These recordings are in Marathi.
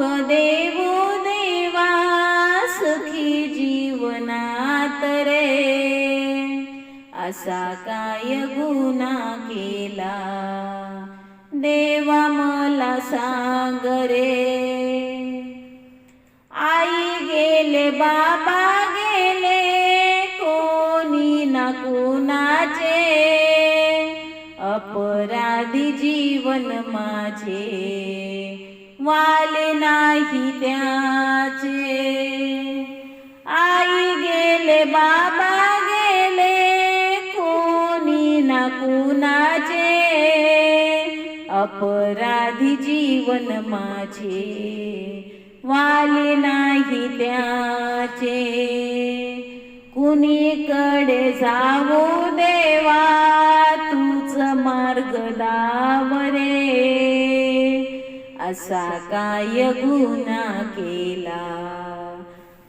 देवो देवा सुखी जीवनात रे. असा काय गुन्हा केला? देवा मला सांग रे. आई गेले बाबा गेले कोणी ना कुणाचे? अपराधी जीवन माझे. वाले नाही त्याचे. आई गेले बाबा गेले कोणी ना कुणाचे. अपराधी जीवन माझे वाले नाही त्याचे. कुणीकडे जावो देवा तूच मार्ग दावरे असा काय गुन्हा केला?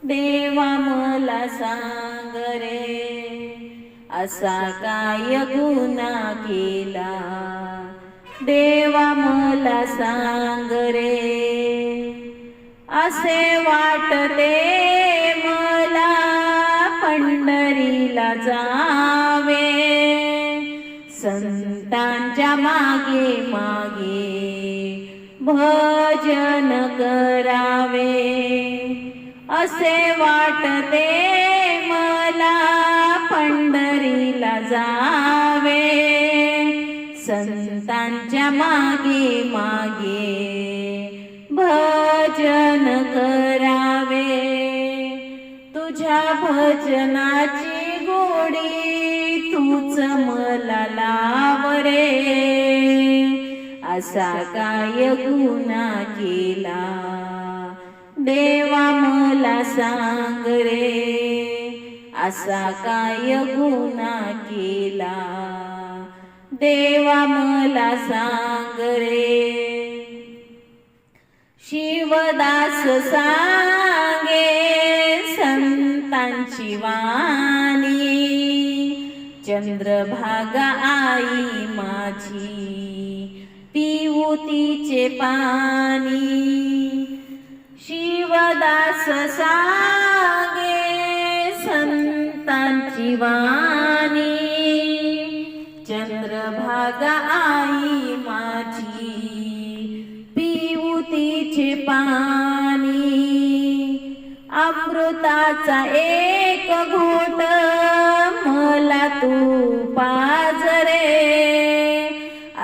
देवा मला सांग रे असा काय गुन्हा केला? देवा मला सांग रे असे वाटते मला पंढरीला जावे. संतांच्या मागे मागे भजन करावे. असे वाटते मला पंढरीला जावे. संतांच्या मागे मागे भजन करावे. तुझ्या भजनाची गोडी तूच मला असा काय गुन्हा केला? देवा मला सांग रे असा काय गुन्हा केला? देवा मला सांग रे शिवदास सांगे संतांची वाणी. चंद्रभागा आई माझी पिऊ तिचे पाणी. शिवदास सागे संतांची वाणी. चंद्रभागा आई माझी पिऊ तिचे पाणी. अमृताचा एक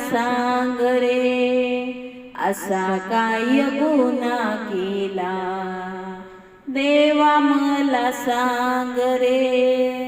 सांग रे असा काय गुन्हा केला? देवा मला सांग रे